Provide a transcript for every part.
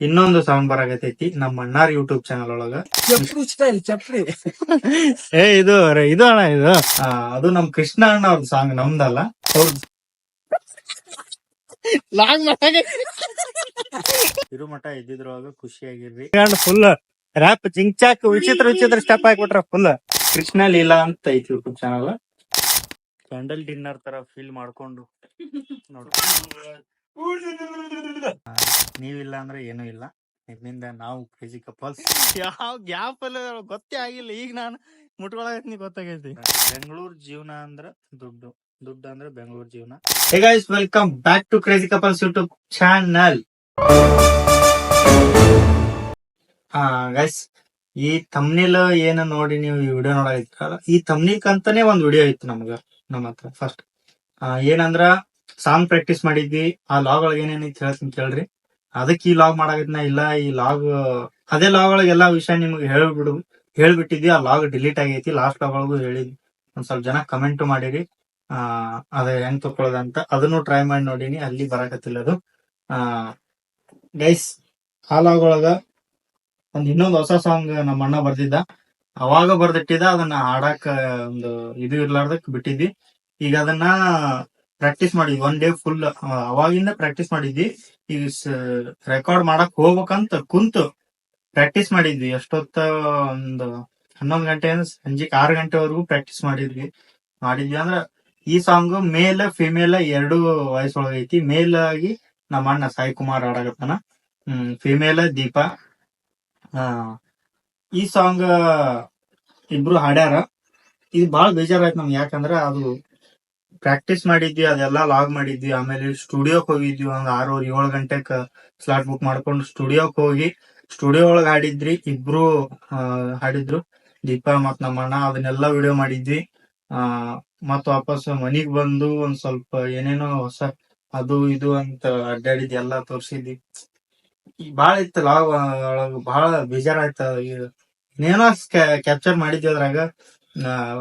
ಇನ್ನೊಂದು ಸಾಂಗ್ ಬರಾಗತೈತಿ ನಮ್ಮ ಅಣ್ಣಾರ್ ಯೂಟ್ಯೂಬ್ ಚಾನಲ್ ಒಳಗ. ಚಪ್ರಿ ಏ ಇದು ಇದು ಅಣ್ಣ ಇದು. ಆ, ಅದು ನಮ್ ಕೃಷ್ಣ ಅಣ್ಣ ಅವ್ರ ಸಾಂಗ್ ನಮ್ದಲ್ಲ. ಅವ್ರದ್ದು ಲಾಂಗ್ ಇರು ಮಠ ಇದ್ದಿದ್ರೊಳಗ ಖುಷಿಯಾಗಿರ್ರಿ. ಫುಲ್ ರ್ಯಾಪ್ ಜಿಂಚಾಕ್ ವಿಚಿತ್ರ ವಿಚಿತ್ರ ಸ್ಟೆಪ್ ಹಾಕ್ಬಿಟ್ರ ಫುಲ್ ಕೃಷ್ಣ ಲೀಲಾ ಅಂತ ಐತಿ ಯೂಟ್ಯೂಬ್ ಚಾನಲ್ ಕ್ಯಾಂಡಲ್ ಡಿನ್ನರ್ ತರ ಫೀಲ್ ಮಾಡ್ಕೊಂಡು ನೋಡು ನೀವಿಲ್ಲ ಅಂದ್ರೆ ಏನೂ ಇಲ್ಲ. ನಿಮ್ಮಿಂದ ನಾವು ಕ್ರೇಜಿ ಕಪಲ್ಸ್ ಯಾವ ಗ್ಯಾಪ್ ಅಲ್ಲಿ ಗೊತ್ತೇ ಆಗಿಲ್ಲ. ಈಗ ನಾನು ಮುಟ್ಕೊಳಕತ್ನಿ ಗೊತ್ತಾಗೈತಿ. ಬೆಂಗಳೂರು ಜೀವನ ಅಂದ್ರ ದುಡ್ಡು. ದುಡ್ಡು ಅಂದ್ರೆ ಬೆಂಗಳೂರು ಜೀವನ. Hey guys welcome back to crazy couples YouTube channel ಹಾ ಗೈಸ್ ಈ ತಮ್ನಿಲ್ ಏನ ನೋಡಿ ನೀವು ಈ ವಿಡಿಯೋ ನೋಡಿದ್ರ ಈ ತಮ್ನಿಕ್ ಅಂತಾನೆ ಒಂದ್ ವಿಡಿಯೋ ಇತ್ತು ನಮ್ಗ ನಮ್ಮ ಹತ್ರ ಫಸ್ಟ್ ಏನಂದ್ರ ಸಾಂಗ್ ಪ್ರಾಕ್ಟೀಸ್ ಮಾಡಿದ್ವಿ. ಆ ಲಾಗ್ ಒಳಗೆ ಏನೇನೈತಿ ಹೇಳ್ತೀನಿ ಕೇಳ್ರಿ. ಅದಕ್ಕೆ ಈ ಲಾಗ್ ಮಾಡಾಗಿದ್ನ ಇಲ್ಲ, ಈ ಲಾಗ್ ಅದೇ ಲಾಗ್ ಒಳಗೆ ಎಲ್ಲಾ ವಿಷಯ ನಿಮ್ಗೆ ಹೇಳ್ಬಿಡು ಹೇಳ್ಬಿಟ್ಟಿದ್ವಿ. ಆ ಲಾಗ್ ಡಿಲೀಟ್ ಆಗೈತಿ. ಲಾಸ್ಟ್ ಲಾಗ್ ಒಳಗೂ ಹೇಳಿದ್ವಿ. ಒಂದ್ ಸ್ವಲ್ಪ ಜನ ಕಮೆಂಟ್ ಮಾಡಿರಿ. ಆ, ಅದ ಹೆಂಗ್ ತಕೊಳ್ಳೋದಂತ ಅದನ್ನು ಟ್ರೈ ಮಾಡಿ ನೋಡಿನಿ. ಅಲ್ಲಿ ಬರಾಕತ್ತಿಲ್ಲ ಅದು. ಆ ಗೈಸ್ ಆ ಲಾಗ್ ಒಳಗ ಒಂದ್ ಇನ್ನೊಂದ್ ಹೊಸ ಸಾಂಗ್ ನಮ್ಮ ಅಣ್ಣ ಬರ್ದಿದ್ದ. ಅವಾಗ ಬರ್ದಿಟ್ಟಿದ್ದ. ಅದನ್ನ ಹಾಡಾಕ ಒಂದು ಇದು ಇರ್ಲಾರ್ದಕ್ ಬಿಟ್ಟಿದ್ವಿ. ಈಗ ಅದನ್ನ ಪ್ರಾಕ್ಟೀಸ್ ಮಾಡಿದ್ವಿ ಒನ್ ಡೇ ಫುಲ್ ಅವಾಗಿಂದ ಪ್ರಾಕ್ಟೀಸ್ ಮಾಡಿದ್ವಿ. ಈಗ ರೆಕಾರ್ಡ್ ಮಾಡಕ್ ಹೋಗ್ಬೇಕಂತ ಕುಂತು ಪ್ರಾಕ್ಟೀಸ್ ಮಾಡಿದ್ವಿ. ಎಷ್ಟೊತ್ತ, ಒಂದು ಹನ್ನೊಂದು ಗಂಟೆ ಸಂಜೆಕ್ ಆರು ಗಂಟೆವರೆಗೂ ಪ್ರಾಕ್ಟೀಸ್ ಮಾಡಿದ್ವಿ. ಮಾಡಿದ್ವಿ ಅಂದ್ರ ಈ ಸಾಂಗ್ ಮೇಲ್ ಫಿಮೇಲ್ ಎರಡು ವಾಯ್ಸ್ ಒಳಗೈತಿ ಮೇಲ್ ಆಗಿ ನಮ್ಮ ಅಣ್ಣ ಸಾಯಿ ಕುಮಾರ್ ಆಡಗತ್ತನ ಹ್ಮ್ ಫಿಮೇಲ್ ದೀಪಾ. ಈ ಸಾಂಗ್ ಇಬ್ರು ಹಾಡ್ಯಾರ. ಇದು ಬಹಳ ಬೇಜಾರಾಯ್ತು ನಮ್ಗೆ ಯಾಕಂದ್ರ ಅದು ಪ್ರಾಕ್ಟೀಸ್ ಮಾಡಿದ್ವಿ, ಅದೆಲ್ಲ ಲಾಗ್ ಮಾಡಿದ್ವಿ. ಆಮೇಲೆ ಸ್ಟುಡಿಯೋಕ್ ಹೋಗಿದ್ವಿ, ಒಂದ್ ಆರು ಏಳು ಗಂಟೆಕ್ ಸ್ಲಾಟ್ ಬುಕ್ ಮಾಡ್ಕೊಂಡು ಸ್ಟುಡಿಯೋಕ್ ಹೋಗಿ ಸ್ಟುಡಿಯೋ ಒಳಗ್ ಹಾಡಿದ್ರಿ, ಇಬ್ರು ಹಾಡಿದ್ರು. ದೀಪಾ ಮತ್ ನಮ್ಮ ಅಣ್ಣ, ಅದನ್ನೆಲ್ಲ ವಿಡಿಯೋ ಮಾಡಿದ್ವಿ. ಆ ಮತ್ ವಾಪಸ್ ಮನಿಗ್ ಬಂದು ಒಂದ್ ಸ್ವಲ್ಪ ಏನೇನೋ ಹೊಸ ಅದು, ಇದು ಅಂತ ಅಡ್ಡಾಡಿದ್ ಎಲ್ಲಾ ತೋರ್ಸಿದ್ವಿ. ಬಾಳ ಇತ್ತು ಲಾಗ್ ಬಹಳ ಬಾಳ ಬೇಜಾರಾಯ್ತ. ಏನೋ ಕ್ಯಾಪ್ಚರ್ ಮಾಡಿದ್ವಿ ಅದ್ರಾಗ.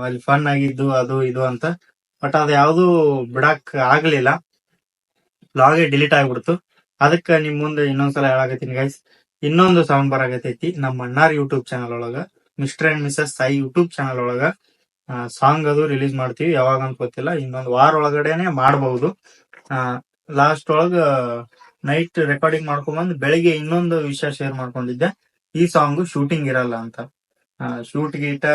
ಅಲ್ಲಿ ಫನ್ ಆಗಿದ್ದು, ಅದು, ಇದು ಅಂತ. ಬಟ್ ಅದು ಯಾವುದು ಬಿಡಾಕ್ ಆಗ್ಲಿಲ್ಲ. ಲಾಗೆ ಡಿಲೀಟ್ ಆಗ್ಬಿಡ್ತು. ಅದಕ್ಕ ನಿಮ್ ಮುಂದೆ ಇನ್ನೊಂದ್ಸಲ ಹೇಳಾಕತ್ತೀನಿ ಗೈಸ್ ಇನ್ನೊಂದು ಸಾಂಗ್ ಬರಾಕತೈತಿ ನಮ್ಮ ಅಣ್ಣಾರ್ ಯೂಟ್ಯೂಬ್ ಚಾನಲ್ ಒಳಗ mister and missus Sai YouTube channel ಒಳಗ ಸಾಂಗ್ ಅದು ರಿಲೀಸ್ ಮಾಡ್ತೀವಿ. ಯಾವಾಗ ಅಂತ ಗೊತ್ತಿಲ್ಲ. ಇನ್ನೊಂದು ವಾರ ಒಳಗಡೆನೆ ಮಾಡಬಹುದು ಲಾಸ್ಟ್ ಒಳಗ ನೈಟ್ ರೆಕಾರ್ಡಿಂಗ್ ಮಾಡ್ಕೊಂಡ್ಬಂದು ಬೆಳಿಗ್ಗೆ ಇನ್ನೊಂದು ವಿಷಯ ಶೇರ್ ಮಾಡ್ಕೊಂಡಿದ್ದೆ. ಈ ಸಾಂಗ್ ಶೂಟಿಂಗ್ ಇರಲ್ಲ ಅಂತ. ಶೂಟ್ ಗೀಟ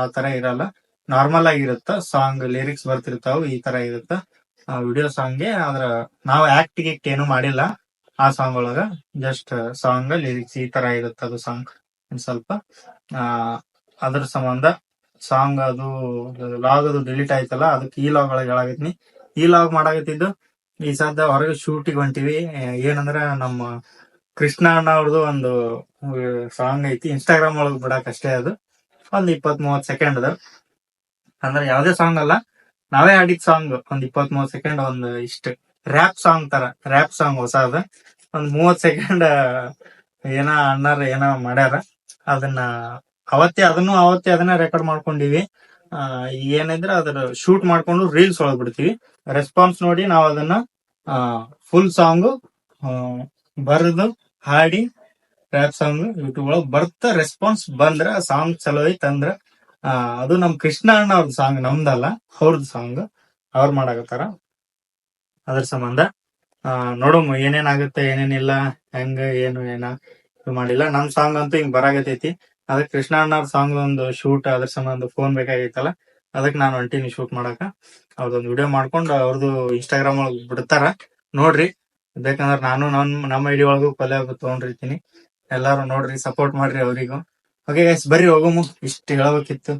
ಆ ತರ ಇರಲ್ಲ. ನಾರ್ಮಲ್ ಆಗಿರುತ್ತ? ಸಾಂಗ್ ಲಿರಿಕ್ಸ್ ಬರ್ತಿರ್ತಾವ, ಈ ತರ ಇರುತ್ತ? ವಿಡಿಯೋ ಸಾಂಗ್ಗೆ ಆದ್ರ ನಾವು ಆಕ್ಟ್ ಗಿಕ್ಟ್ ಏನು ಮಾಡಿಲ್ಲ ಆ ಸಾಂಗ್ ಒಳಗ. ಜಸ್ಟ್ ಸಾಂಗ್, ಲಿರಿಕ್ಸ್ ಈ ತರ ಇರುತ್ತ ಅದು ಸಾಂಗ್. ಸ್ವಲ್ಪ, ಆ, ಅದ್ರ ಸಂಬಂಧ ಸಾಂಗ್ ಅದು, ಲಾಗ್ ಅದು ಡಿಲೀಟ್ ಆಯ್ತಲ್ಲ ಅದಕ್ಕೆ ಈ ಲಾಗ್ ಒಳಗೆ ಹೇಳಾಗತ್ನಿ ಈ ಲಾಗ್ ಮಾಡಾಗತ್ತಿದ್ದು ಈ ಸದ್ದ ಹೊರಗೆ ಶೂಟಿಗೆ ಹೊಂಟಿವಿ. ಏನಂದ್ರ ನಮ್ಮ ಕೃಷ್ಣ ಅಣ್ಣ ಅವ್ರದ್ದು ಒಂದು ಸಾಂಗ್ ಐತಿ. ಇನ್ಸ್ಟಾಗ್ರಾಮ್ ಒಳಗೆ ಬಿಡಾಕ್ ಅಷ್ಟೇ ಅದು. ಒಂದ್ ಇಪ್ಪತ್ ಮೂವತ್ ಸೆಕೆಂಡ್ ಅದ. ಅಂದ್ರೆ ಯಾವ್ದೇ ಸಾಂಗ್ ಅಲ್ಲ ನಾವೇ ಆಡಿದ್ ಸಾಂಗ್ ಒಂದ್ ಇಪ್ಪತ್ ಮೂವತ್ ಸೆಕೆಂಡ್ ಒಂದ್ ಇಷ್ಟ ರ್ಯಾಪ್ ಸಾಂಗ್ ತರ ರ್ಯಾಪ್ ಸಾಂಗ್ ಹೊಸ ಅದ. ಒಂದ್ ಮೂವತ್ ಸೆಕೆಂಡ್ ಏನ ಅಣ್ಣಾರ ಏನ ಮಾಡ್ಯಾರ. ಅದನ್ನ ಅವತ್ತೇ ಅದನ್ನು ಅವತ್ತೇ ಅದನ್ನ ರೆಕಾರ್ಡ್ ಮಾಡ್ಕೊಂಡಿವಿ. ಏನಿದ್ರೆ ಅದ್ರ ಶೂಟ್ ಮಾಡ್ಕೊಂಡು ರೀಲ್ಸ್ ಒಳಗ್ ಬಿಡ್ತೀವಿ. ರೆಸ್ಪಾನ್ಸ್ ನೋಡಿ ನಾವ್ ಅದನ್ನ ಫುಲ್ ಸಾಂಗ್ ಬರೆದು ಹಾಡಿ ರ್ಯಾಪ್ ಸಾಂಗ್ ಯೂಟ್ಯೂಬ್ ಒಳಗ್ ಬರ್ತ ರೆಸ್ಪಾನ್ಸ್ ಬಂದ್ರ ಸಾಂಗ್ ಚಲೋ ಐತ್ ಅಂದ್ರ ಆ, ಅದು ನಮ್ ಕೃಷ್ಣ ಅಣ್ಣ ಅವ್ರದ್ ಸಾಂಗ್ ನಮ್ದಲ್ಲ, ಅವ್ರದ್ ಸಾಂಗ್ ಅವ್ರ ಮಾಡಾಕತ್ತಾರ. ಅದ್ರ ಸಂಬಂಧ, ಆ ನೋಡೋಮ ಏನೇನಾಗುತ್ತೆ ಏನೇನಿಲ್ಲ ಹೆಂಗ, ಏನು, ಏನ ಮಾಡಿಲ್ಲ. ನಮ್ ಸಾಂಗ್ ಅಂತೂ ಹಿಂಗ್ ಬರಾಗತೈತಿ ಅದಕ್ ಕೃಷ್ಣ ಅಣ್ಣ ಸಾಂಗ್ ಒಂದು ಶೂಟ್ ಅದ್ರ ಸಂಬಂಧ ಫೋನ್ ಬೇಕಾಗಿತ್ತಲ್ಲ, ಅದಕ್ ನಾನು ಹೊಂಟೀನಿ ಶೂಟ್ ಮಾಡಾಕ. ಅವ್ರದೊಂದು ವಿಡಿಯೋ ಮಾಡ್ಕೊಂಡು ಅವ್ರದ್ದು ಇನ್ಸ್ಟಾಗ್ರಾಮ್ ಒಳಗ್ ಬಿಡ್ತಾರ. ನೋಡ್ರಿ, ಬೇಕಂದ್ರ ನಾನು ನಮ್, ನಮ್ಮ ಐಡಿ ಒಳಗೂ ಕೊಲೆ ತಗೊಂಡಿರ್ತೀನಿ. ಎಲ್ಲಾರು ನೋಡ್ರಿ ಸಪೋರ್ಟ್ ಮಾಡ್ರಿ ಅವರಿಗೂ. ಓಕೆ ಗೈಸ್ ಬರ್ರಿ, ಹೋಗಮು. ಇಷ್ಟ ಹೇಳ್ಬೇಕಿತ್ತು.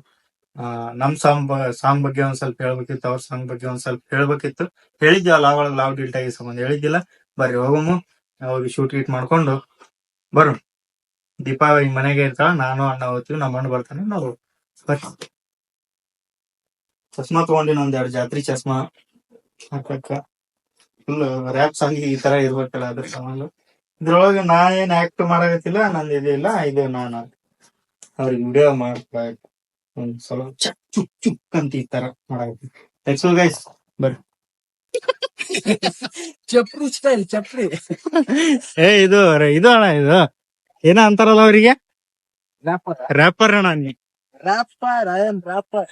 ನಮ್ ಸಾಂಗ್ ಸಾಂಗ್ ಬಗ್ಗೆ ಒಂದ್ ಸ್ವಲ್ಪ ಹೇಳ್ಬೇಕಿತ್ತು, ಅವ್ರ ಸಾಂಗ್ ಬಗ್ಗೆ ಒಂದ್ ಸ್ವಲ್ಪ ಹೇಳ್ಬೇಕಿತ್ತು. ಹೇಳಿದ್ವಿ ಲಾವ್ ಲಾವ್ ಡಿಲ್ಟ್ ಆಗಿ ಸಂಬಂಧ ಹೇಳಿದ್ದಿಲ್ಲ. ಬರ್ರಿ, ಹೋಗಮು. ಹೋಗಿ ಶೂಟ್ ಗೀಟ್ ಮಾಡ್ಕೊಂಡು ಬರು ದೀಪಾವಳಿ ಮನೆಗೆ ಇರ್ತಾಳ, ನಾನು, ಅಣ್ಣ ಹೋಗ್ತೀವಿ ನಮ್ಮ ಅಣ್ಣ ಬರ್ತಾನೆ, ನಾವು ಬರ್ರಿ ಚಸ್ಮಾ ತಗೊಂಡಿನ ಒಂದ್ ಎರಡು ಜಾತ್ರಿ ಚಸ್ಮಾ ಹಾಕಕ್ಕ ಫುಲ್ ರ್ಯಾಪ್ ಸಾಂಗ್ ಈ ತರ ಇರ್ಬೇಕಲ್ಲ ಅದ್ರ ಸಂಬಂಧ. ಇದ್ರೊಳಗೆ ನಾ ಏನ್ ಆಕ್ಟ್ ಮಾಡಕತ್ತಿಲ್ಲ, ನಂದು ಇದಿಲ್ಲ ಇದು ನಾನು ಅವ್ರಿಗೆ ವಿಡಿಯೋ ಮಾಡ್ಬೇಕು ಒಂದ್ ಸ್ವಲ್ಪ ಚಕ್ ಚುಕ್ ಚುಕ್ ಅಂತ ಈ ತರ ಮಾಡಕತ್ತೀನಿ ಗೈಸ್ ಬರ್ರಿ. ಚಪ್ರಿ ಸ್ಟೈಲ್ ಚಪ್ರಿ. ಏ ಇದು ಇದು ಅಣ್ಣ ಇದು. ಏನ ಅಂತಾರಲ್ಲ ಅವರಿಗೆ? ರ್ಯಾಪರ್ ರ್ಯಾಪರ್ ಅಣ್ಣ ನೀ. Rapper I am rapper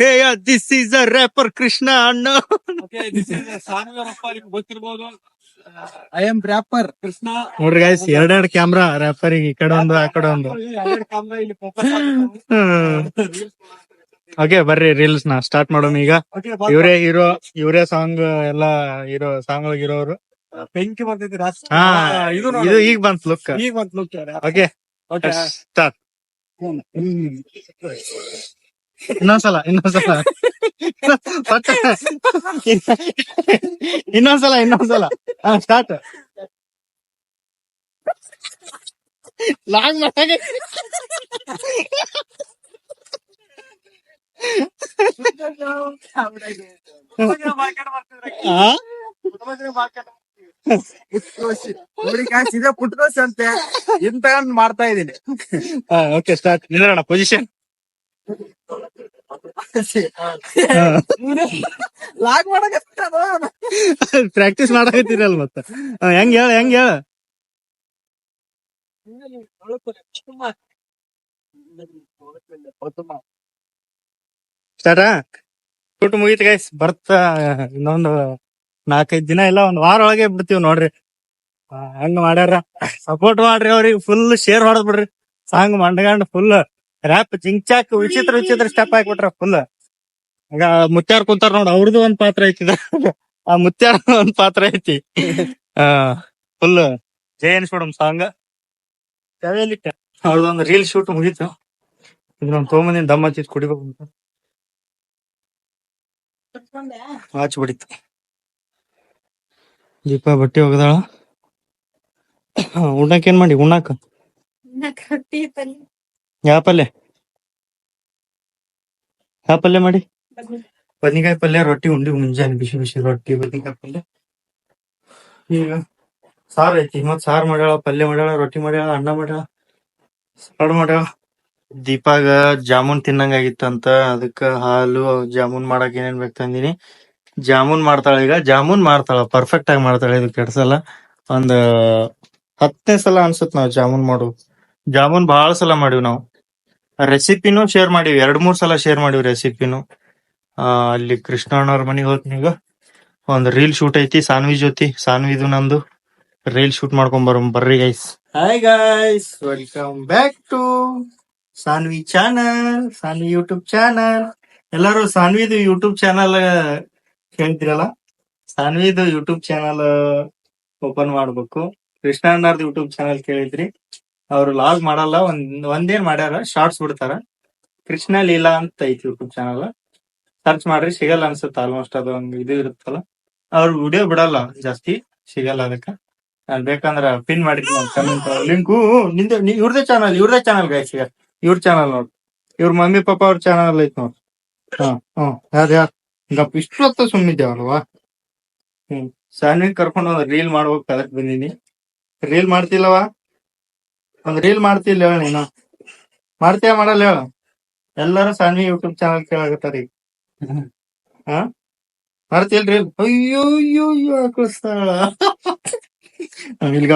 hey this is a rapper Krishna ಅಣ್ಣ. ಗೊತ್ತಿರ್ಬೋದು. I am rapper Krishna. ನೋಡ್ರಿ ಗಾಯ್ಸ್ ಎರಡೆರಡು ಕ್ಯಾಮ್ರಾ ರ್ಯಾಪರಿಗೆ ಈ ಕಡೆ ಒಂದು ಆ ಕಡೆ ಒಂದು. ಇಲ್ಲಿ ಫೋಕಸ್ ಓಕೆ ಬರ್ರಿ ರೀಲ್ಸ್ನ ಸ್ಟಾರ್ಟ್ ಮಾಡೋಣ ಈಗ. ಇವರೇ ಹೀರೋ ಇವರೇ ಸಾಂಗ್ ಎಲ್ಲ ಇರೋ ಸಾಂಗ್ ಒಳಗೆ ಇರೋರು ಬೆಂಕಿ ಬರ್ತೈತಿ ರಾಷ್ಟ್ರ ಹಾ ಇದು ಇದು ಈಗ ಬಂತ್ ಲುಕ್ ಈಗ ಬಂತ್ ಲುಕ್? ಓಕೆ ಸ್ಟಾರ್ಟ್ ಹ್ಮ್. ಇನ್ನೊಂದ್ಸಲ ಇನ್ನೊಂದ್ಸಲ. ಪಟ್ಟ. ಇನ್ನೊಂದ್ಸಲ ಇನ್ನೊಂದ್ಸಲ. ಸ್ಟಾರ್ಟ್ ಲಾಂಗ್ ಮಾಡಾಗೆ ಪುಟ್ರೋಸಿ ಅಂತೆ. ಇಂತ ಮಾಡ್ತಾ ಇದೀನಿ ಓಕೆ ಸ್ಟಾರ್ಟ್ ನಿಂದ್ರಣ ಪೊಸಿಷನ್ ಲಾಗ್ ಮಾಡಕ ಪ್ರಾಕ್ಟೀಸ್ ಮಾಡಕತ್ತೀರಲ್ ಮತ್ತ? ಆ, ಹೆಂಗ್ ಹೇಳ ಹೆಂಗ್ ಹೇಳ? ಸರ ಶೂಟ್ ಮುಗೀತು ಗೈಸ್ ಬರ್ತ ಇನ್ನೊಂದು ನಾಲ್ಕೈದ್ ದಿನ ಇಲ್ಲ ಒಂದ್ ವಾರ ಒಳಗೆ ಬಿಡ್ತೀವಿ ನೋಡ್ರಿ. ಆ, ಹಂಗ ಮಾಡ್ಯಾರ. ಸಪೋರ್ಟ್ ಮಾಡ್ರಿ ಅವ್ರಿಗೆ ಫುಲ್ ಶೇರ್ ಹೊಡೆದ್ ಬಿಡ್ರಿ. ಸಾಂಗ್ ಮಂಡಗಂಡ್ ಫುಲ್ ರ್ಯಾಪ್ ಚಿಂಚಾಕ್ ವಿಚಿತ್ರ ವಿಚಿತ್ರ ಸ್ಟೆಪ್ ಹಾಕ್ಬಿಟ್ರ ಫುಲ್ ಈಗ ಮುತ್ಯಾರ್ ಕುಂತಾರ ನೋಡ್ ಅವ್ರದ್ದು ಒಂದ್ ಪಾತ್ರ ಐತಿ ಇದ. ಆ ಮುತ್ಯಾರ ಒಂದ್ ಪಾತ್ರ ಐತಿ. ಆ ಫುಲ್ ಜಯನ್ ಅನ್ಸ್ಬಿಡಮ್ ಸಾಂಗ್ ಅವ್ರದೊಂದು ರೀಲ್ ಶೂಟ್ ಮುಗೀತು. ಇದನ್ನೊಂದ್ ತೊಗೊಂಬಂದಿನ ದಮ್ ಹಚ್ಚಿದ್ ಕುಡಿಬೇಕು ಅಂತ. ವಾಚ್ ಬಿಡಿತ್ತು ದೀಪ ಬಟ್ಟಿ ಹೋಗದಾಳ ಉಣ್ಣಕ್ ಏನ್ ಮಾಡಿ? ಉಣ್ಣಾಕ? ಯಾವ ಪಲ್ಯ? ಯಾವ ಪಲ್ಯ ಮಾಡಿ? ಬದನಿಕಾಯಿ ಪಲ್ಯ, ರೊಟ್ಟಿ, ಉಂಡಿ, ಮುಂಜಾನೆ ಬಿಸಿ ಬಿಸಿ ರೊಟ್ಟಿ, ಬದನಿಕಾಯಿ ಪಲ್ಯ. ಈಗ ಸಾರ್ ಐತಿ ಮತ್ ಸಾರ್ ಮಾಡ್ಯಾಳ, ಪಲ್ಯ ಮಾಡ್ಯಾಳ, ರೊಟ್ಟಿ ಮಾಡ್ಯಾಳ, ಅನ್ನ ಮಾಡ್ಯಾಳ, ಸಾರು ಮಾಡ್ಯಾಳ. ದೀಪಾಗ ಜಾಮೂನ್ ತಿನ್ನಂಗಾಗಿತ್ತಂತ ಅದಕ್ಕ ಹಾಲು, ಜಾಮೂನ್ ಮಾಡಕ್ ಏನೇನ್ ಬೇಕು ತಂದಿನಿ. ಜಾಮೂನ್ ಮಾಡ್ತಾಳ, ಈಗ ಜಾಮೂನ್ ಮಾಡ್ತಾಳ ಪರ್ಫೆಕ್ಟ್ ಆಗಿ ಮಾಡ್ತಾಳೆ ಇದು ಕೆಡ್ಸಲ್ಲ ಒಂದ್ ಹತ್ತನೇ ಸಲ ಅನ್ಸುತ್ ನಾವ್ ಜಾಮೂನ್ ಮಾಡು. ಜಾಮೂನ್ ಬಹಳ ಸಲ ಮಾಡಿವ್ ನಾವು. ರೆಸಿಪಿನೂ ಶೇರ್ ಮಾಡಿವಿ. ಎರಡ್, ಮೂರ್ ಸಲ ಶೇರ್ ಮಾಡಿವಿ ರೆಸಿಪಿನು ಅಲ್ಲಿ ಕೃಷ್ಣಣ್ಣವ್ರ ಮನೆಗೆ ಈಗ. ಒಂದ್ ರೀಲ್ ಶೂಟ್ ಐತಿ, ಸಾನ್ವಿ ಜೊತಿ. ಸಾನ್ವಿದು ನಂದು. ರೀಲ್ ಶೂಟ್ ಮಾಡ್ಕೊಂಡ್ ಬರೋ ಬರ್ರಿ guys hi guys welcome back to Saanvi channel Saanvi YouTube channel ಎಲ್ಲರೂ ಸಾನ್ವಿದು ಯೂಟ್ಯೂಬ್ ಚಾನಲ್ ಕೇಳ್ತಿರಲ್ಲ ಸಾನ್ವಿದು ಯೂಟ್ಯೂಬ್ ಚಾನಲ್ ಓಪನ್ ಮಾಡ್ಬೇಕು. ಕೃಷ್ಣ ಅಣ್ಣಾರ್ದು ಯೂಟ್ಯೂಬ್ ಚಾನಲ್ ಕೇಳಿದ್ರಿ. ಅವ್ರು ಲಾಗ್ ಮಾಡಲ್ಲ, ಒಂದ್, ಒಂದೇನ್ ಮಾಡ್ಯಾರ ಶಾರ್ಟ್ಸ್ ಬಿಡ್ತಾರ. ಕೃಷ್ಣ ಲೀಲಾ ಅಂತ ಐತಿ ಯೂಟ್ಯೂಬ್ ಚಾನಲ್ ಸರ್ಚ್ ಮಾಡ್ರಿ, ಸಿಗಲ್ಲ ಅನ್ಸುತ್ತೆ ಆಲ್ಮೋಸ್ಟ್ ಅದು ಒಂದು ಇದು ಇರುತ್ತಲ್ಲ. ಅವ್ರ ವಿಡಿಯೋ ಬಿಡಲ್ಲ ಜಾಸ್ತಿ, ಸಿಗಲ್ಲ ಅದಕ್ಕ. ಬೇಕಂದ್ರ ಪಿನ್ ಮಾಡಿದ್ನಿ ಲಿಂಕ್ ನಿಂದು ಇವ್ರದೇ ಚಾನಲ್ ಇವ್ರದೇ ಚಾನಲ್ ಗೈಸ್ ಈಗ. ಇವ್ರ ಚಾನಲ್ ನೋಡ್. ಇವ್ರ ಮಮ್ಮಿ, ಪಾಪ ಅವ್ರ ಚಾನಲ್ ಐತಿ ನೋಡ್. ಹಾ ಹ್ಮ್ ಯಾರ ಗಪ್ ಇಷ್ಟು ಹೊತ್ತ ಸುಮ್ಮಿದ್ದೇವಲ್ವಾ ಹ್ಮ್ ಸಾನ್ವಿ ಕರ್ಕೊಂಡು ರೀಲ್ ಮಾಡ್ಬೇಕು ಅದಕ್ಕೆ ಬಂದಿನಿ. ರೀಲ್ ಮಾಡ್ತಿಲ್ಲವಾ? ಒಂದ್ ರೀಲ್ ಮಾಡ್ತಿಲ್ಲ ಹೇಳ ನೀನು. ಮಾಡ್ತೀಯ ಮಾಡಲ್ಲ ಹೇಳ. ಎಲ್ಲರೂ ಸಾನ್ವಿ ಯೂಟ್ಯೂಬ್ ಚಾನಲ್ ಕೇಳಾಕತ್ತಾರ ಈಗ. ಹಾ? ಮಾಡ್ತಿಲ್ರಿ ಅಯ್ಯೋ ಅಯ್ಯೋ ಅಯ್ಯೋ ಹಾಕಿಸ್ತಾಳ ಇಲ್ಗ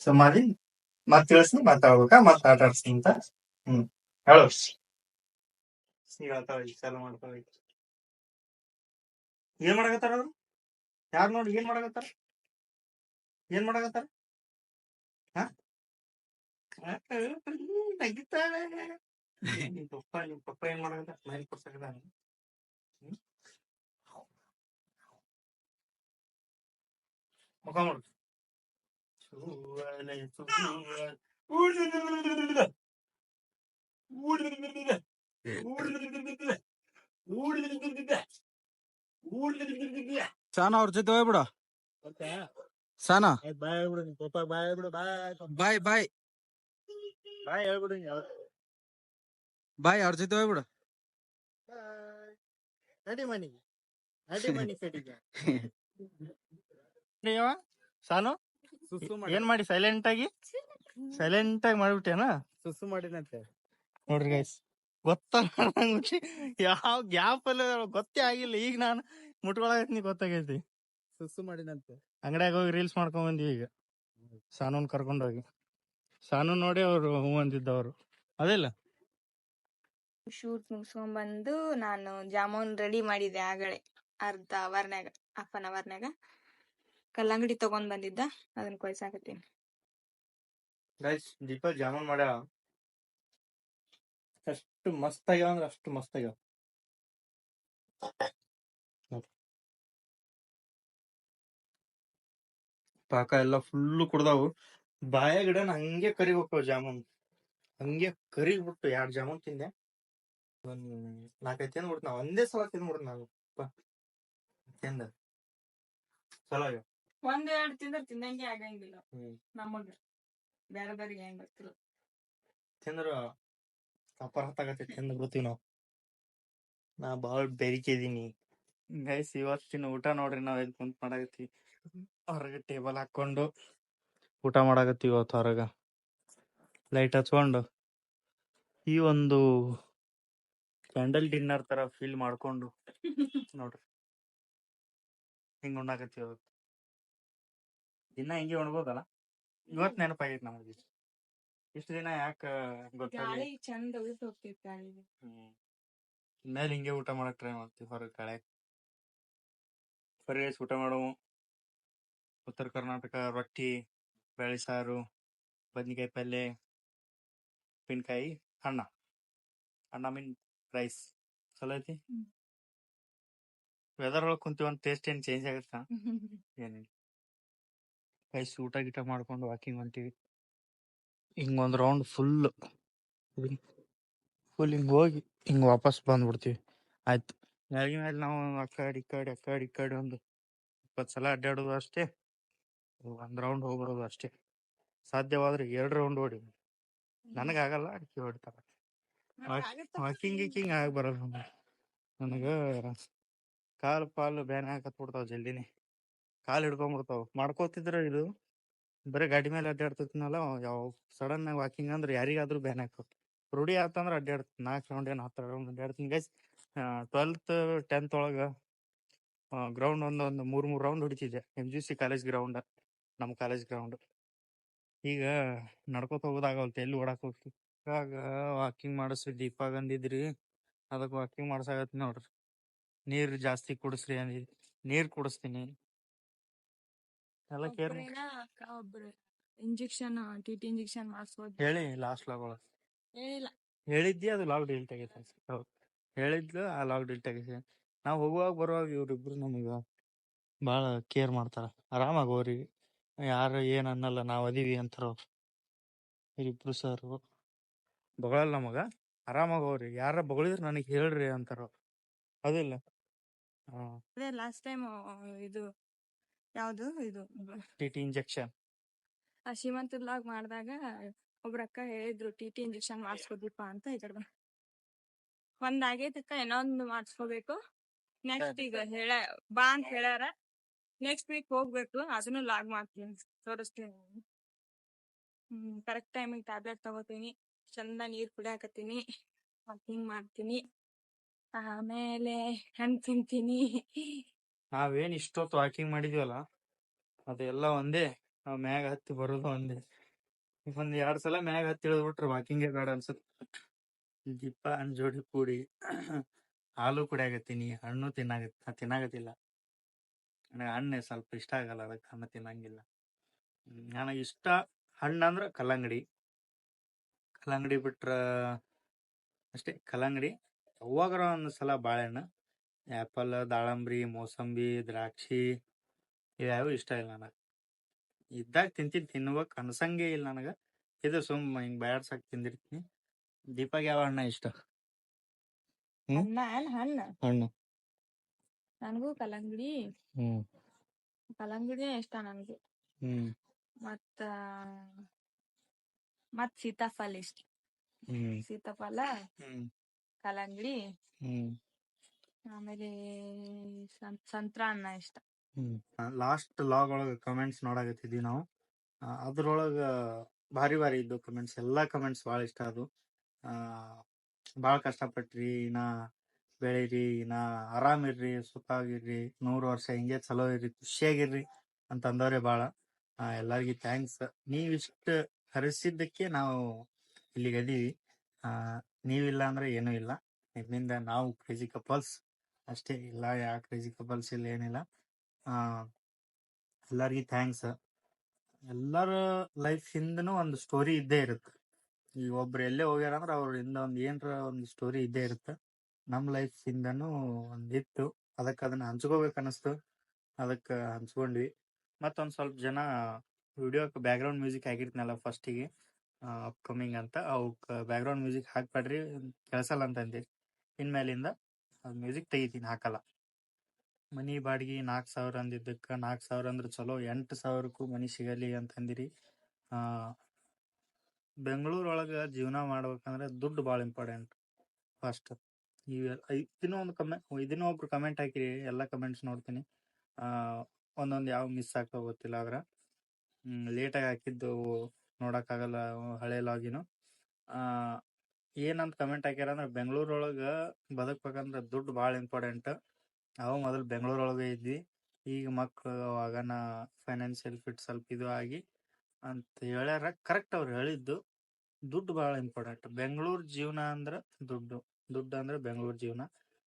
ಸುಮಾರಿ ಮತ್ ತಿಳಿಸ್ನಿ ಮಾತಾಡ್ಬೇಕಾ ಮತ್ ಆಟ ಆಡ್ಸ್ನಿ ಅಂತ. ಹ್ಮ್. ಹೇಳು. ಚಾಲು ಮಾಡ್ತಾಳ ಈಗ. ಏನ್ ಮಾಡಕತ್ತಾರ ಅವ್ರು? ಯಾರ್ ನೋಡಿ ಏನ್ ಮಾಡಕತ್ತಾರ? ಏನ್ ಮಾಡಕತ್ತಾರ? ಪಪ್ಪ ನಿಮ್ ಪಪ್ಪ ಏನ್ ಮಾಡಕತ್ತಾರ ಮೈಲ್ ಕೊಡ್ಸಕತ್ತಾನ ಹ್ಮ್? ಮುಖ ಮಾಡು ಸುವರ್ಣ ಸುವರ್ಣ. ಊಡ್ದಿದ್ದಿದ್ದಿದ್ದಿದ್ದ. ಊಡ್ದಿದ್ದಿದ್ದಿದ್ದ. ಊಡ್ದಿದ್ದಿದ್ದಿದ್ದ. ಊಡ್ದಿದ್ದಿದ್ದಿದ್ದ. ಊಡ್ದಿದ್ದಿದ್ದಿದ್ದ. ಸಾನ ಅವ್ರ ಜೊತೆ ಹೋಗ್ಬಿಡ ಸಾನ? ಬಾಯ್ ಹೇಳ್ಬಿಡು ನಿಮ್ ಪಪ್ಪ ಬಾಯ್ ಹೇಳ್ಬಿಡು ಬಾಯ್ ಬಾಯ್ ಬಾಯ್ ಬಾಯ್ ಹೇಳ್ಬಿಡು. ಬಾಯ್ ಅವ್ರ ಜೊತೆ ಹೋಗ್ಬಿಡ. ನಡಿ ಮನಿಗೆ ನಡಿ ಮನಿ ಕಡೆಗೆ ಸಾನು? ಏನ್ ಮಾಡಿ ಸೈಲೆಂಟ್ ಆಗಿ? ಸೈಲೆಂಟ್ ಆಗಿ ಮಾಡ್ಬಿಟ್ಟೇನ? ಸುಸ್ಸು ಮಾಡಿನಂತೆ ನೋಡ್ರಿ ಗೈಸ್ ಗೊತ್ತ ಯಾವ ಗ್ಯಾಪ್ ಅಲ್ಲಿ ಗೊತ್ತೇ ಆಗಿಲ್ಲ. ಈಗ ನಾನು ಮುಟ್ಕೊಳಕತ್ನಿ ಗೊತ್ತಾಗೈತಿ. ಸುಸ್ಸು ಮಾಡಿನಂತೆ ಅಂಗಡ್ಯಾಗ ಹೋಗಿ ರೀಲ್ಸ್ ಮಾಡ್ಕೊಂಡ್ ಬಂದ್ವಿ ಈಗ. ಸಾನೂನ್ ಕರ್ಕೊಂಡೋಗಿ ಸಾನು ನೋಡಿ ಅವ್ರು ಹೂ ಅಂದಿದ್ದವ್ರು ಅದಿಲ್ಲ ಶೂಟ್ ಮುಗಿಸ್ಕೊಂಡ್ ಬಂದು ನಾನು ಜಾಮೂನ್ ರೆಡಿ ಮಾಡಿದ್ದೆ ಆಗಳೆ ಅರ್ಧ ಅವರ್ನ್ಯಾಗ ಹಾಫ್ ಅನ್ ಅವರ್ನ್ಯಾಗ ಕಲ್ಲಂಗಡಿ ತಗೊಂಡ್ ಬಂದಿದ್ದ. ಅದನ್ನ ಕೊಯ್ಸಾಕತ್ತೀನಿ. ಗೈಸ್ ದೀಪ ಜಾಮೂನ್ ಮಾಡ ಅಷ್ಟು ಮಸ್ತ್ ಆಗ್ಯಾವ ಅಂದ್ರೆ ಅಷ್ಟು ಮಸ್ತ್ ಆಗ್ಯಾವ ಪಾಕ ಎಲ್ಲ ಫುಲ್ಲು ಕುಡ್ದಾವು. ಬಾಯ ಗಿಡನ ಹಂಗೆ ಕರಿಬೇಕು ಜಾಮೂನ್. ಹಂಗೆ ಕರಿಬಿಟ್ಟು ಎರಡು ಜಾಮೂನ್ ತಿಂದೆ. ಒಂದ್ ನಾಲ್ಕೈದು ತಿಂದ್ಬಿಡ್ತು ನಾವು ಒಂದೇ ಸಲ ತಿಂದ್ಬಿಡ್ತು ನಾವು. ತಿಂದ. ಚಲೋ ಆಗ್ಯಾವ ಒಂದ್ ಎರಡ್ ತಿಂದ್ರ ತಿಂದಂಗೆ ಆಗಂಗಿಲ್ಲ. ಹ್ಮ್. ನಮಗ ಬೇರೆ ಬೇರೆ ಹೆಂಗ್ ಗೊತ್ತಿಲ್ಲ. ತಿಂದ್ರ ಹತ್ತಾಗತ್ತೆ ತಿಂದ್ ಬಿಡ್ತೀವಿ ನಾವು. ನಾ ಬಹಳ ಬೆರಿಕೆ ಇದೀನಿ. ಗೈಸ್ ಇವತ್ತಿನ ಊಟ ನೋಡ್ರಿ ನಾವ್ ಎಲ್ಲಿ ಕುಂತ್ ಮಾಡಾಕತ್ತೀವಿ. ಹೊರಗೆ ಟೇಬಲ್ ಹಾಕೊಂಡು ಊಟ ಮಾಡಾಕತ್ತೀವಿ ಇವತ್ತು ಹೊರಗ. ಲೈಟ್ ಹಚ್ಕೊಂಡು ಈ ಒಂದು ಕ್ಯಾಂಡಲ್ ಡಿನ್ನರ್ ತರ ಫೀಲ್ ಮಾಡ್ಕೊಂಡು ನೋಡ್ರಿ. ಹಿಂಗ್ ಉಣ್ಣಾಕತ್ತೀವಿ ಇವತ್ತು ದಿನ ಹಿಂಗೆ ಉಣ್ಬೋದಲ್ಲ? ಇವತ್ ನೆನಪಾಗೈತಿ ನಮಗೆ ಇಷ್ಟು. ದಿನ ಯಾಕ ಗಾಳಿ ಚಂದ ಉಳಿದು ಹೋಗ್ತೈತಿ ಮೇಲೆ ಹಿಂಗೆ ಊಟ ಮಾಡಕ್ ಟ್ರೈ ಮಾಡ್ತೀವಿ ಹೊರಗೆ ಕಳೆ. ಬರೀ ಊಟ ಮಾಡವು? ಉತ್ತರ ಕರ್ನಾಟಕ ರೊಟ್ಟಿ ಬೇಳೆ ಸಾರು ಬದ್ನಿಕಾಯಿ ಪಲ್ಯ ಉಪ್ಪಿನಕಾಯಿ ಅನ್ನ. ಅನ್ನ ಮೀನ್ ರೈಸ್ ಚಲೋ ಐತಿ. ವೆದರ್ ಒಳಗೆ ಕುಂತೀವಿ ಒಂದು ಟೇಸ್ಟ್ ಏನು ಚೇಂಜ್ ಆಗುತ್ತಾ? ಏನಿಲ್ಲ. ರೈಸ್ ಊಟ ಗೀಟ ಮಾಡ್ಕೊಂಡು ವಾಕಿಂಗ್ ಹೊಂತೀವಿ ಹಿಂಗ್ ಒಂದು ರೌಂಡ್ ಫುಲ್ ಫುಲ್ ಹಿಂಗ್ ಹೋಗಿ ಹಿಂಗ್ ವಾಪಸ್ ಬಂದ್ಬಿಡ್ತೀವಿ. ಆಯ್ತು. ಮೇಲೆ ನಾವು ಆ ಕಡೆ ಈ ಕಡೆ ಆ ಕಡೆ ಈ ಕಡೆ ಒಂದು ಇಪ್ಪತ್ತು ಸಲ ಅಡ್ಡಾಡೋದು ಅಷ್ಟೇ. ಒಂದ್ ರೌಂಡ್ ಹೋಗ್ಬರೋದು ಅಷ್ಟೇ. ಸಾಧ್ಯವಾದ್ರೆ ಎರಡು ರೌಂಡ್ ಹೊಡಿ. ನನಗಾಗಲ್ಲ ಅಡಿಕೆ ಹೊಡಿತಾರ. ವಾಕಿಂಗ್ ಗೀಕಿಂಗ್ ಆಗಿ ಬರಲ್ಲ ನನಗೆ ನನಗ ಕಾಲು ಪಾಲು ಬ್ಯಾನ್ ಹಾಕತ್ ಬಿಡ್ತಾವ ಜಲ್ದಿನೇ. ಕಾಲು ಹಿಡ್ಕೊಂಡ್ಬಿಡ್ತಾವ ಮಾಡ್ಕೋತಿದ್ರ ಇದು? ಬರೀ ಗಾಡಿ ಮೇಲೆ ಅಡ್ಡಾಡ್ತಿದ್ನಲ್ಲ ಯಾವ ಸಡನ್ ಆಗಿ ವಾಕಿಂಗ್ ಅಂದ್ರೆ ಯಾರಿಗಾದ್ರೂ ಬ್ಯಾನ್ ಹಾಕತ್ ರೂಢಿ ಆತಂದ್ರ ಅಡ್ಡಾಡ್ತೀನಿ ನಾಲ್ಕು ರೌಂಡ್ ಏನು ಹತ್ತು ರೌಂಡ್ ಅಡ್ಡಾಡ್ತೀನಿ ಗೈಸ್ ಟ್ವೆಲ್ತ್ ಟೆಂತ್ ಒಳಗ ಗ್ರೌಂಡ್ ಒಂದು ಒಂದು ಮೂರ್ ಮೂರ್ round ಹೊಡಿತಿದ್ದೆ. M G C college ground ನಮ್ಮ ಕಾಲೇಜ್ ಗ್ರೌಂಡ್ ಈಗ ನಡ್ಕೋತ ಹೋಗೋದಾಗವಲ್ತು ಎಲ್ಲಿ ಓಡಾಕ್ ಹೋಗ್ತಿ. ಇವಾಗ ವಾಕಿಂಗ್ ಮಾಡಿಸ್ರಿ ದೀಪ ಅಂದಿದ್ರಿ ಅದಕ್ಕೆ ವಾಕಿಂಗ್ ಮಾಡ್ಸಾಕತ್ತೀನಿ ನೋಡ್ರಿ. ನೀರ್ ಜಾಸ್ತಿ ಕುಡಿಸ್ರಿ ಅಂದಿದ್ರಿ ನೀರ್ ಕುಡಿಸ್ತೀನಿ. ಎಲ್ಲ ಕೇರ್ ಅಕ್ಕ ಒಬ್ರು. ಇಂಜೆಕ್ಷನ್ ಟಿ ಟಿ ಇಂಜೆಕ್ಷನ್ ಮಾಡಿಸ್ಬೋದು ಹೇಳಿ ಲಾಸ್ಟ್ ಲಾಗ್ ಒಳಗೆ. ಹೇಳಿಲ್ಲ. ಹೇಳಿದ್ದಿ ಅದು ಲಾಗ್ ಡೀಲ್ ತೆಗಿತ ಹೌದು. ಹೇಳಿದ್ಲು ಆ ಲಾಗ್ ಡೀಲ್ ತೆಗಿತೀನಿ ನಾವು ಹೋಗುವಾಗ ಬರುವಾಗ ಇವ್ರಿಬ್ರು ನಮಗೆ ಭಾಳ ಕೇರ್ ಮಾಡ್ತಾರ. ಆರಾಮಾಗಿ ಹೋರಿ ಯಾರು ಏನ್ ಅನ್ನಲ್ಲ ನಾವ್ ಅದೀವಿ ಅಂತಾರ ಅವ್ರು ಇವ್ರಿಬ್ರು ಸರ್ ಬಗಳಲ್ಲ ನಮಗ ಆರಾಮಾಗ ಹೋಗ್ರಿ. ಯಾರ ಬಗಳಿದ್ರ ನನಗೆ ಹೇಳ್ರಿ ಅಂತಾರ. ಅವ್ರು. ಅದಿಲ್ಲ ಹಾ. ಅದೇ ಲಾಸ್ಟ್ ಟೈಮ್ ಇದು ಯಾವುದು? ಇದು ಟಿ ಟಿ ಇಂಜೆಕ್ಷನ್ ಆ ಶ್ರೀಮಂತ ಲಾಗ್ ಮಾಡಿದಾಗ ಒಬ್ರ ಅಕ್ಕ ಹೇಳಿದ್ರು ಟಿ ಟಿ ಇಂಜೆಕ್ಷನ್ ಮಾಡಿಸ್ಕೋದಿಪ್ಪ ಅಂತ. ಈ ಕಡೆ ಬಂದ್- ಒಂದ್ ಆಗೈತಕ್ಕ ಇನ್ನೊಂದು ಮಾಡಿಸ್ಕೋಬೇಕು. ನೆಕ್ಸ್ಟ್ ಈಗ ಹೇಳ ಬಾ ಅಂತ ಹೇಳ್ಯಾರ. ನೆಕ್ಸ್ಟ್ ವೀಕ್ ಹೋಗ್ಬೇಕು, ಅದನ್ನು ಲಾಗ್ ಮಾಡ್ತೀನಿ, ತೋರಿಸ್ತೀನಿ ಹ್ಮ್ ಕರೆಕ್ಟ್ ಟೈಮಿಗೆ ಟ್ಯಾಬ್ಲೆಟ್ ತಗೋತೀನಿ, ಚಂದ ನೀರ್ ಕುಡಿಯಾಕತ್ತೀನಿ ವಾಕಿಂಗ್ ಮಾಡ್ತೀನಿ. ಆಮೇಲೆ ಹಣ್ಣು ತಿಂತೀನಿ. ನಾವೇನ್ ಇಷ್ಟೊತ್ತು ವಾಕಿಂಗ್ ಮಾಡಿದೀವಲ್ಲ, ಅದೆಲ್ಲ ಒಂದೇ, ನಾವ್ ಮ್ಯಾಗ ಹತ್ತಿ ಬರೋದು ಒಂದೇ. ಒಂದ್ ಎರಡ್ ಸಲ ಮ್ಯಾಗ ಹತ್ತಿ ಇಳಿದ್ಬಿಟ್ರೆ ವಾಕಿಂಗೇ ಬೇಡ ಅನ್ಸುತ್ತೆ. ದೀಪ ಅನ್ ಜೋಡಿ ಕೂಡಿ ಹಾಲು ಕುಡಿಯಾಗತ್ತೀನಿ ಹಣ್ಣು ತಿನ್ನಾಗ ತಿನ್ನಾಕತ್ತಿಲ್ಲ. ನನಗೆ ಹಣ್ಣೆ ಸ್ವಲ್ಪ ಇಷ್ಟ ಆಗಲ್ಲ ಅದಕ್ಕೆ ಹಣ್ಣು ತಿನ್ನಂಗಿಲ್ಲ. ನನಗೆ ಇಷ್ಟ ಹಣ್ಣು ಅಂದ್ರ ಕಲ್ಲಂಗಡಿ. ಕಲ್ಲಂಗಡಿ ಬಿಟ್ರ ಅಷ್ಟೇ ಕಲ್ಲಂಗಡಿ ಯಾವಾಗಾರ ಒಂದು ಸಲ ಬಾಳೆಹಣ್ಣು. ಆ್ಯಪಲ್ ದಾಳಂಬ್ರಿ ಮೋಸಂಬಿ ದ್ರಾಕ್ಷಿ ಇವ್ಯಾವೂ ಇಷ್ಟ ಇಲ್ಲ ನನಗೆ. ಇದ್ದಾಗ ತಿಂತೀನಿ ತಿನ್ಬೇಕು ಅನ್ಸಂಗೆ ಇಲ್ಲ ನನಗೆ. ಇದು ಸುಮ್ಮ ಹಿಂಗೆ ಬ್ಯಾಡ್ಸಕ್ ತಿಂದಿರ್ತೀನಿ. ದೀಪಾಗ ಯಾವ ಹಣ್ಣ ಇಷ್ಟ? ಹಣ್ಣ. ಹಣ್ಣು. ನನಗೂ ಕಲ್ಲಂಗಡಿ. ಹ್ಮ್. ಕಲ್ಲಂಗಡಿನೇ ಇಷ್ಟ ನನಗೆ. ಹ್ಮ್. ಮತ್ತ ಮತ್ ಸೀತಾಫಲ ಇಷ್ಟ. ಹ್ಮ್. ಸೀತಾಫಲ ಹ್ಮ್. ಕಲ್ಲಂಗಡಿ. ಹ್ಮ್. ಆಮೇಲೆ ಸಂ- ಸಂತ್ರ ಅನ್ನ ಇಷ್ಟ. ಹ್ಮ್. ಲಾಸ್ಟ್ ಲಾಗ್ ಒಳಗ ಕಮೆಂಟ್ಸ್ ನೋಡಾಕತ್ತಿದ್ವಿ ನಾವು. ಆ, ಅದ್ರೊಳಗ ಭಾರಿ ಭಾರಿ ಇದ್ದು ಕಮೆಂಟ್ಸ್. ಎಲ್ಲಾ ಕಮೆಂಟ್ಸ್ ಬಾಳ ಇಷ್ಟ ಅದು ಆ ಭಾಳ ಕಷ್ಟಪಟ್ರಿ ನಾ ಬೆಳೀರಿ ನಾ ಆರಾಮಿರ್ರಿ ಸುಖಾಗಿರ್ರಿ ನೂರು ವರ್ಷ ಹಿಂಗೆ ಚಲೋ ಇರ್ರಿ ಖುಷಿಯಾಗಿರ್ರಿ ಅಂತ ಅಂದವ್ರೆ ಭಾಳ ಎಲ್ಲಾರ್ಗಿ ಥ್ಯಾಂಕ್ಸ್ ನೀವಿಷ್ಟು ಹರಿಸಿದ್ದಕ್ಕೆ ನಾವು ಇಲ್ಲಿಗೆ ಅದೀವಿ. ಆ, ನೀವಿಲ್ಲ ಅಂದ್ರೆ ಏನೂ ಇಲ್ಲ. ನಿಮ್ಮಿಂದ ನಾವು ಕ್ರೇಜಿ ಕಪಲ್ಸ್ ಅಷ್ಟೇ ಇಲ್ಲ ಯಾ ಕ್ರೇಜಿ ಕಪಲ್ಸ್ ಇಲ್ಲ ಏನಿಲ್ಲ. ಆ ಎಲ್ಲಾರ್ಗಿ ಥ್ಯಾಂಕ್ಸ್ ಎಲ್ಲರ ಲೈಫ್ ಹಿಂದನು ಒಂದು ಸ್ಟೋರಿ ಇದ್ದೇ ಇರುತ್ತೆ. ಈಗ ಒಬ್ರು ಎಲ್ಲೇ ಹೋಗ್ಯಾರ ಅಂದ್ರೆ ಅವ್ರ ಹಿಂದ ಒಂದ್ ಏನ್ರ ಒಂದು ಸ್ಟೋರಿ ಇದ್ದೇ ಇರುತ್ತೆ. ನಮ್ ಲೈಫ್ ಒಂದು ಒಂದಿತ್ತು. ಅದಕ್ಕೆ ಅದನ್ನ ಹಂಚ್ಕೋಬೇಕು ಅನಿಸ್ತು ಅದಕ್ಕೆ ಹಂಚ್ಕೊಂಡ್ವಿ. ಮತ್ತೊಂದು ಸ್ವಲ್ಪ ಜನ ವಿಡಿಯೋಕ್ಕೆ ಬ್ಯಾಕ್ ಗ್ರೌಂಡ್ ಮ್ಯೂಸಿಕ್ ಆಗಿರ್ತೀನಲ್ಲ ಫಸ್ಟಿಗೆ ಅಪ್ಕಮಿಂಗ್ ಅಂತ ಅವಕ್ಕೆ ಬ್ಯಾಕ್ ಗ್ರೌಂಡ್ ಮ್ಯೂಸಿಕ್ ಹಾಕ್ಬೇಡ್ರಿ ಕೆಲ್ಸಲ್ಲ ಅಂತ ಇನ್ಮೇಲಿಂದ ಅದು ಮ್ಯೂಸಿಕ್ ತೆಗಿತೀನಿ, ಹಾಕಲ್ಲ. ಮನಿ ಬಾಡಿಗೆ ನಾಲ್ಕು ಸಾವಿರ ಅಂದಿದ್ದಕ್ಕೆ ನಾಲ್ಕು ಸಾವಿರ ಅಂದ್ರೆ ಚಲೋ, ಎಂಟು ಸಾವಿರಕ್ಕೂ ಮನಿ ಸಿಗಲಿ ಅಂತಂದಿರಿ ಬೆಂಗಳೂರೊಳಗ ಜೀವನ ಮಾಡ್ಬೇಕಂದ್ರೆ ದುಡ್ಡು ಭಾಳ ಇಂಪಾರ್ಟೆಂಟ್ ಫಸ್ಟ್. ಇದನ್ನೂ ಒಂದು ಕಮೆ, ಇದನ್ನೂ ಒಬ್ರು ಕಮೆಂಟ್ ಹಾಕಿರಿ ಎಲ್ಲ ಕಮೆಂಟ್ಸ್ ನೋಡ್ತೀನಿ. ಒಂದೊಂದು ಯಾವ ಮಿಸ್ ಆಗ್ತಾವ ಗೊತ್ತಿಲ್ಲ ಆದ್ರೆ ಲೇಟಾಗಿ ಹಾಕಿದ್ದು ನೋಡೋಕ್ಕಾಗಲ್ಲ ಹಳೆ ಲಾಗಿನು ಏನಂತ ಕಮೆಂಟ್ ಹಾಕ್ಯಾರ ಅಂದ್ರೆ ಬೆಂಗಳೂರೊಳಗ ಬದುಕ್ಬೇಕಂದ್ರೆ ದುಡ್ಡು ಭಾಳ ಇಂಪಾರ್ಟೆಂಟ್ ನಾವು ಮೊದಲು ಬೆಂಗಳೂರೊಳಗೆ ಇದ್ವಿ. ಈಗ ಮಕ್ಕಳು ಅವಾಗನ ಫೈನಾನ್ಷಿಯಲ್ ಫಿಟ್ ಸ್ವಲ್ಪ ಇದು ಆಗಿ ಅಂತ ಹೇಳ್ಯಾರ. ಕರೆಕ್ಟ್ ಅವ್ರು ಹೇಳಿದ್ದು ದುಡ್ಡು ಭಾಳ ಇಂಪಾರ್ಟೆಂಟ್ ಬೆಂಗಳೂರು ಜೀವನ ಅಂದ್ರೆ ದುಡ್ಡು. ದುಡ್ಡು ಅಂದ್ರೆ ಬೆಂಗಳೂರು ಜೀವನ.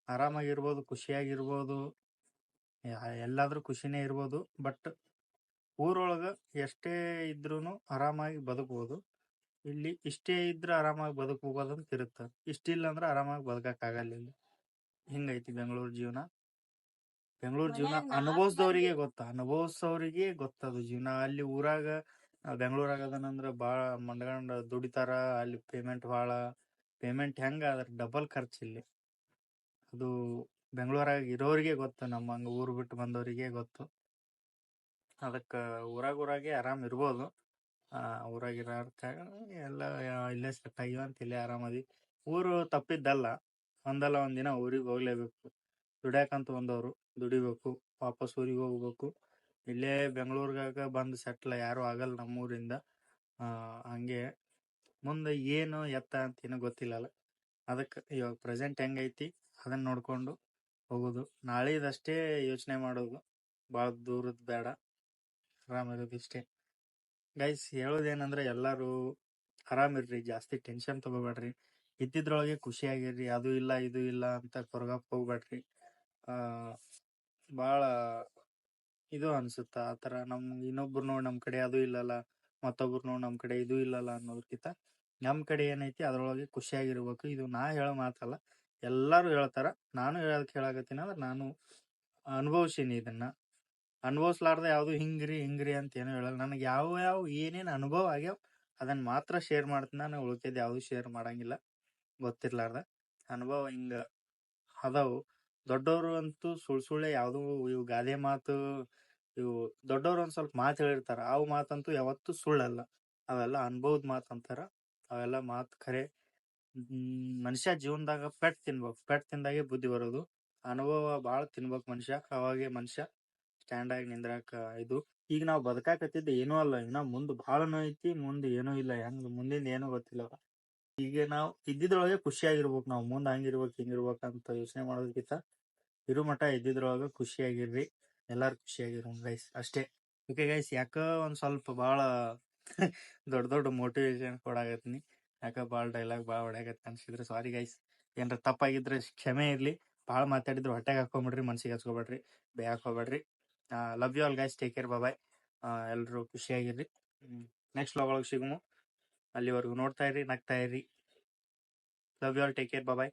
ಆರಾಮಾಗಿರ್ಬೋದು ಖುಷಿಯಾಗಿರ್ಬೋದು ಎಲ್ಲಾದ್ರೂ ಖುಷಿನೇ ಇರ್ಬೋದು ಬಟ್ ಊರೊಳಗೆ ಎಷ್ಟೇ ಇದ್ರೂ ಆರಾಮಾಗಿ ಬದುಕ್ಬೋದು. ಇಲ್ಲಿ ಇಷ್ಟೇ ಇದ್ರೆ ಆರಾಮಾಗಿ ಬದುಕೋಗೋದು ಅಂತ ಇರುತ್ತೆ. ಇಷ್ಟಿಲ್ಲ ಅಂದ್ರೆ ಆರಾಮಾಗಿ ಬದುಕಕ್ಕಾಗಲ್ಲ ಇಲ್ಲಿ. ಹಿಂಗೈತಿ ಬೆಂಗಳೂರು ಜೀವನ. ಬೆಂಗಳೂರು ಜೀವನ ಅನುಭವಿಸ್ದವ್ರಿಗೆ ಗೊತ್ತ? ಅನುಭವಿಸೋರಿಗೆ ಗೊತ್ತದು ಜೀವನ. ಅಲ್ಲಿ ಊರಾಗ ಬೆಂಗಳೂರಾಗ ಅದನಂದ್ರ ಭಾಳ ಮಂಡ್ಗಂಡ್ ದುಡಿತಾರ ಅಲ್ಲಿ ಪೇಮೆಂಟ್ ಭಾಳ ಪೇಮೆಂಟ್ ಹೆಂಗ ಅದ್ರ ಡಬಲ್ ಖರ್ಚು ಇಲ್ಲಿ. ಅದು ಬೆಂಗಳೂರಾಗ ಇರೋರಿಗೆ ಗೊತ್ತು, ನಮ್ಮ ಹಂಗ ಊರು ಬಿಟ್ಟು ಬಂದವರಿಗೆ ಗೊತ್ತು. ಅದಕ್ಕೆ ಊರಾಗ ಊರಾಗೆ ಆರಾಮ್ ಇರ್ಬೋದು. ಆ, ಊರಾಗ ಇರೋರ್ಕ ಎಲ್ಲ ಇಲ್ಲೇ ಸೆಟ್ ಆಗಿವ ಅಂತ ಇಲ್ಲೇ ಆರಾಮದಿ. ಊರು ತಪ್ಪಿದ್ದಲ್ಲ, ಒಂದಲ್ಲ ಒಂದಿನ ಊರಿಗೆ ಹೋಗ್ಲೇಬೇಕು. ದುಡ್ಯಾಕಂತ ಬಂದವರು ದುಡಿಬೇಕು, ವಾಪಸ್ ಊರಿಗೆ ಹೋಗ್ಬೇಕು. ಇಲ್ಲೇ ಬೆಂಗಳೂರ್ಗಾಗ ಬಂದು ಸೆಟ್ಲ್ ಯಾರು ಆಗಲ್ಲ ನಮ್ಮೂರಿಂದ. ಹಂಗೆ ಮುಂದೆ ಏನು ಎತ್ತ ಅಂತ ಏನು ಗೊತ್ತಿಲ್ಲಲ್ಲ. ಅದಕ್ಕೆ ಇವಾಗ ಪ್ರೆಸೆಂಟ್ ಹೆಂಗೈತಿ ಅದನ್ನ ನೋಡ್ಕೊಂಡು ಹೋಗೋದು. ನಾಳೆದಷ್ಟೇ ಯೋಚನೆ ಮಾಡೋದು. ಭಾಳ ದೂರದ ಬೇಡ. ಆರಾಮಿರೋದು ಇಷ್ಟೇ. ಗೈಸ್ ಹೇಳೋದೇನಂದ್ರೆ ಎಲ್ಲರೂ ಆರಾಮಿರ್ರಿ ಜಾಸ್ತಿ ಟೆನ್ಷನ್ ತಗೋಬೇಡ್ರಿ. ಇದ್ದಿದ್ರೊಳಗೆ ಖುಷಿಯಾಗಿರ್ರಿ ಅದು ಇಲ್ಲ, ಇದು ಇಲ್ಲ ಅಂತ ಕೊರಗಕ್ ಹೋಗ್ಬೇಡ್ರಿ. ಭಾಳ ಇದು ಅನ್ಸುತ್ತ. ಆ ಥರ ನಮ್ ಇನ್ನೊಬ್ರು ನೋಡಿ ನಮ್ ಕಡೆ ಅದು ಇಲ್ಲಲ್ಲ. ಮತ್ತೊಬ್ರು ನೋಡಿ ನಮ್ ಕಡೆ ಇದು ಇಲ್ಲಲ್ಲ ಅನ್ನೋದಕ್ಕಿಂತ ನಮ್ಮ ಕಡೆ ಏನೈತಿ ಅದ್ರೊಳಗೆ ಖುಷಿಯಾಗಿರ್ಬೇಕು. ಇದು ನಾ ಹೇಳೋ ಮಾತಲ್ಲ, ಎಲ್ಲರೂ ಹೇಳ್ತಾರ. ನಾನು ಹೇಳಕ್ ಹೇಳಾಕತ್ತೀನಿ ಅಂದ್ರೆ ನಾನು ಅನುಭವಿಸೀನಿ ಇದನ್ನ. ಅನುಭವಿಸ್ಲಾರ್ದ ಯಾವುದು ಹಿಂಗ್ರಿ ಹಿಂಗ್ರಿ ಅಂತ ಏನು ಹೇಳಲ್ಲ. ನನಗೆ ಯಾವ ಯಾವ ಏನೇನ್ ಅನುಭವ ಆಗ್ಯಾವ ಅದನ್ನ ಮಾತ್ರ ಶೇರ್ ಮಾಡ್ತೀನಿ. ನಾನು ಉಳ್ಕೆದ್ ಯಾವ್ದು ಶೇರ್ ಮಾಡಂಗಿಲ್ಲ. ಗೊತ್ತಿರ್ಲಾರ್ದ. ಅನುಭವ ಹಿಂಗ ಅದಾವು. ದೊಡ್ಡವರು ಅಂತೂ ಸುಳ್ ಸುಳ್ಳೆ ಯಾವ್ದು ಇವು ಗಾದೆ ಮಾತು ಇವು ದೊಡ್ಡವ್ರು ಒಂದ್ ಸ್ವಲ್ಪ ಮಾತು ಹೇಳಿರ್ತಾರ, ಅವು ಮಾತಂತೂ ಯಾವತ್ತೂ ಸುಳ್ಳಲ್ಲ. ಅವೆಲ್ಲ ಅನುಭವದ ಮಾತು ಅಂತಾರ. ಅವೆಲ್ಲ ಮಾತು ಖರೆ ಮನುಷ್ಯ ಜೀವನದಾಗ ಪೆಟ್ ತಿನ್ಬೇಕು, ಪೆಟ್ ತಿಂದಾಗೆ ಬುದ್ಧಿ ಬರೋದು. ಅನುಭವ ಬಾಳ ತಿನ್ಬೇಕು ಮನುಷ್ಯ, ಅವಾಗೆ ಮನುಷ್ಯ ಸ್ಟ್ಯಾಂಡ್ ಆಗಿ ನಿಂದ್ರಾಕ ಇದು. ಈಗ ನಾವು ಬದುಕಾಕತ್ತಿದ್ದ ಏನೂ ಅಲ್ಲ, ಇನ್ನ ಮುಂದ್ ಬಹಳ ಐತಿ, ಮುಂದ್ ಏನೂ ಇಲ್ಲ, ಹೆಂಗ್ ಮುಂದಿಂದ ಏನೂ ಗೊತ್ತಿಲ್ಲ. ಈಗ ನಾವು ಇದ್ದಿದ್ರೊಳಗೆ ಖುಷಿಯಾಗಿರ್ಬೇಕು, ನಾವು ಮುಂದ್ ಹಂಗಿರ್ಬೇಕು, ಹಿಂಗಿರ್ಬೇಕು ಅಂತ ಯೋಚನೆ ಮಾಡೋದಕ್ಕಿಂತ ಇರು ಮಠ ಇದ್ದಿದ್ರೊಳಗೆ ಖುಷಿಯಾಗಿರ್ರಿ. ಎಲ್ಲಾರು ಖುಷಿಯಾಗಿರೋ ಗೈಸ್ ಅಷ್ಟೇ. ಓಕೆ ಗೈಸ್ ಯಾಕ ಒಂದ್ ಸ್ವಲ್ಪ ಬಾಳ ದೊಡ್ಡ ದೊಡ್ಡ ಮೋಟಿವೇಶನ್ ಕೊಡಾಕತ್ತೀನಿ. ಯಾಕ ಬಾಳ ಡೈಲಾಗ್ ಬಾಳ ಹೊಡ್ಯಾಕತ್ತಿ ಅನ್ಸಿದ್ರೆ ಸಾರಿ ಗೈಸ್ ಏನ್ರ ತಪ್ಪಾಗಿದ್ರೆ ಕ್ಷಮೆ ಇರ್ಲಿ. ಭಾಳ ಮಾತಾಡಿದ್ರೆ ಹೊಟ್ಟೆಗೆ ಹಾಕೊಂಬಿಡ್ರಿ ಮನ್ಸಿಗೆ ಹಚ್ಕೊಬೇಡ್ರಿ ಬೇ ಹಾಕೋಬೇಡ್ರಿ love you all guys take care bye ಎಲ್ಲರೂ ಖುಷಿಯಾಗಿರ್ರಿ. ನೆಕ್ಸ್ಟ್ ಲಾಗ್ ಒಳಗೆ ಸಿಗುಮು. ಅಲ್ಲಿವರೆಗೂ ನೋಡ್ತಾ ಇರ್ರಿ ನಗ್ತಾ ಇರ್ರಿ love you all take care bye